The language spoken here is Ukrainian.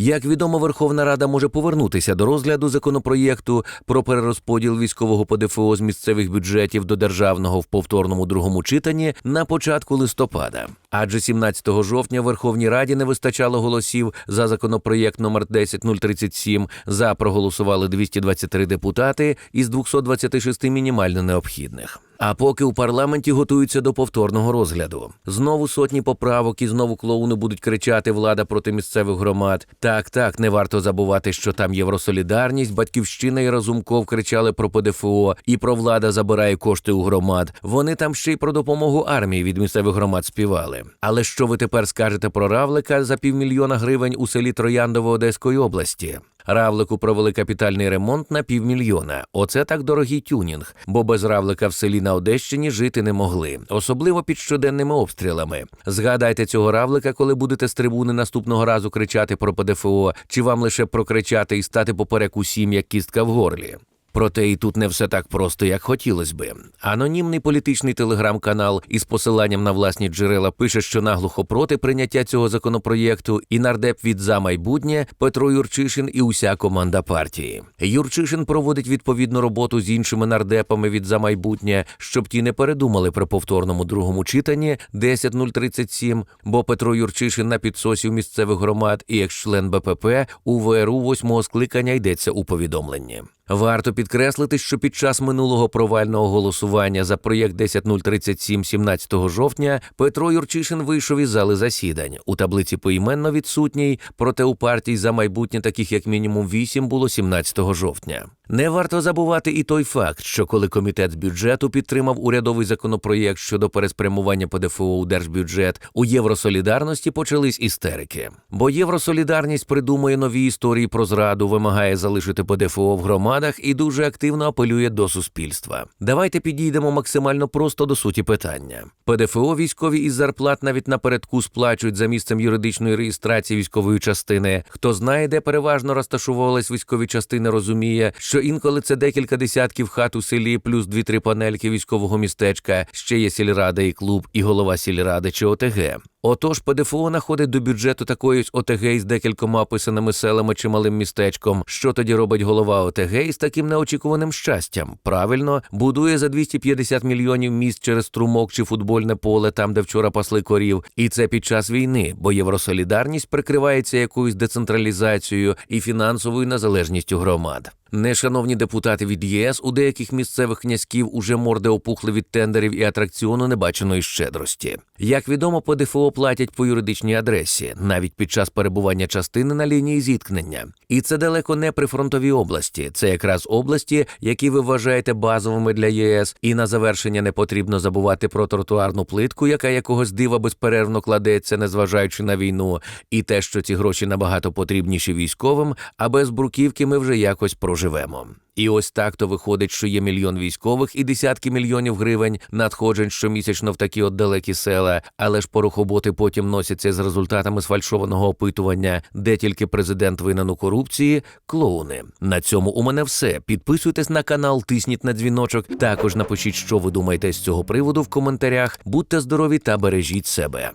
Як відомо, Верховна Рада може повернутися до розгляду законопроєкту про перерозподіл військового ПДФО з місцевих бюджетів до державного в повторному другому читанні на початку листопада. Адже 17 жовтня Верховній Раді не вистачало голосів за законопроєкт номер 10037. За проголосували 223 депутати із 226 мінімально необхідних. А поки у парламенті готуються до повторного розгляду, знову сотні поправок і знову клоуни будуть кричати влада проти місцевих громад. Так, так, не варто забувати, що там євросолідарність, батьківщина і Разумков кричали про ПДФО і про влада забирає кошти у громад. Вони там ще й про допомогу армії від місцевих громад співали. Але що ви тепер скажете про Равлика за півмільйона гривень у селі Трояндово Одеської області? Равлику провели капітальний ремонт на півмільйона. Оце так дорогий тюнінг, бо без равлика в селі на Одещині жити не могли, особливо під щоденними обстрілами. Згадайте цього равлика, коли будете з трибуни наступного разу кричати про ПДФО, чи вам лише прокричати і стати поперек усім, як кістка в горлі. Проте і тут не все так просто, як хотілося би. Анонімний політичний телеграм-канал із посиланням на власні джерела пише, що наглухо проти прийняття цього законопроєкту і нардеп від за майбутнє Петро Юрчишин і уся команда партії. Юрчишин проводить відповідну роботу з іншими нардепами від за майбутнє, щоб ті не передумали при повторному другому читанні 10037, бо Петро Юрчишин на підсосі у місцевих громад і як-член БПП у ВРУ восьмого скликання йдеться у повідомленні. Варто підкреслити, що під час минулого провального голосування за проєкт 10037 17 жовтня Петро Юрчишин вийшов із зали засідань. У таблиці поіменно відсутній, проте у партій за майбутнє таких як мінімум 8 було 17 жовтня. Не варто забувати і той факт, що коли комітет з бюджету підтримав урядовий законопроєкт щодо переспрямування ПДФО у держбюджет, у Євросолідарності почались істерики. Бо Євросолідарність придумує нові історії про зраду, вимагає залишити ПДФО в громадах і дуже активно апелює до суспільства. Давайте підійдемо максимально просто до суті питання. ПДФО військові із зарплат навіть напередку сплачують за місцем юридичної реєстрації військової частини. Хто знає, де переважно розташовувались військові частини, розуміє, що інколи це декілька десятків хат у селі, плюс дві-три панельки військового містечка, ще є сільрада і клуб, і голова сільради чи ОТГ. Отож, ПДФО находить до бюджету такої ОТГ із декількома описаними селами чи малим містечком. Що тоді робить голова ОТГ із таким неочікуваним щастям? Правильно, будує за 250 мільйонів міст через струмок чи футбольне поле, там де вчора пасли корів, і це під час війни, бо євросолідарність прикривається якоюсь децентралізацією і фінансовою незалежністю громад. Нешановні депутати від ЄС у деяких місцевих князьків уже морди опухли від тендерів і атракціону небаченої щедрості. Як відомо, ПДФО платять по юридичній адресі, навіть під час перебування частини на лінії зіткнення. І це далеко не прифронтові області, це якраз області, які ви вважаєте базовими для ЄС. І на завершення не потрібно забувати про тротуарну плитку, яка якогось дива безперервно кладеться, незважаючи на війну, і те, що ці гроші набагато потрібніші військовим, а без бруківки ми вже якось проживемо. І ось так то виходить, що є мільйон військових і десятки мільйонів гривень надходжень щомісячно в такі от далекі села, але ж порохоботи потім носяться з результатами сфальшованого опитування, де тільки президент винен у корупції, клоуни. На цьому у мене все. Підписуйтесь на канал, тисніть на дзвіночок. Також напишіть, що ви думаєте з цього приводу в коментарях. Будьте здорові та бережіть себе.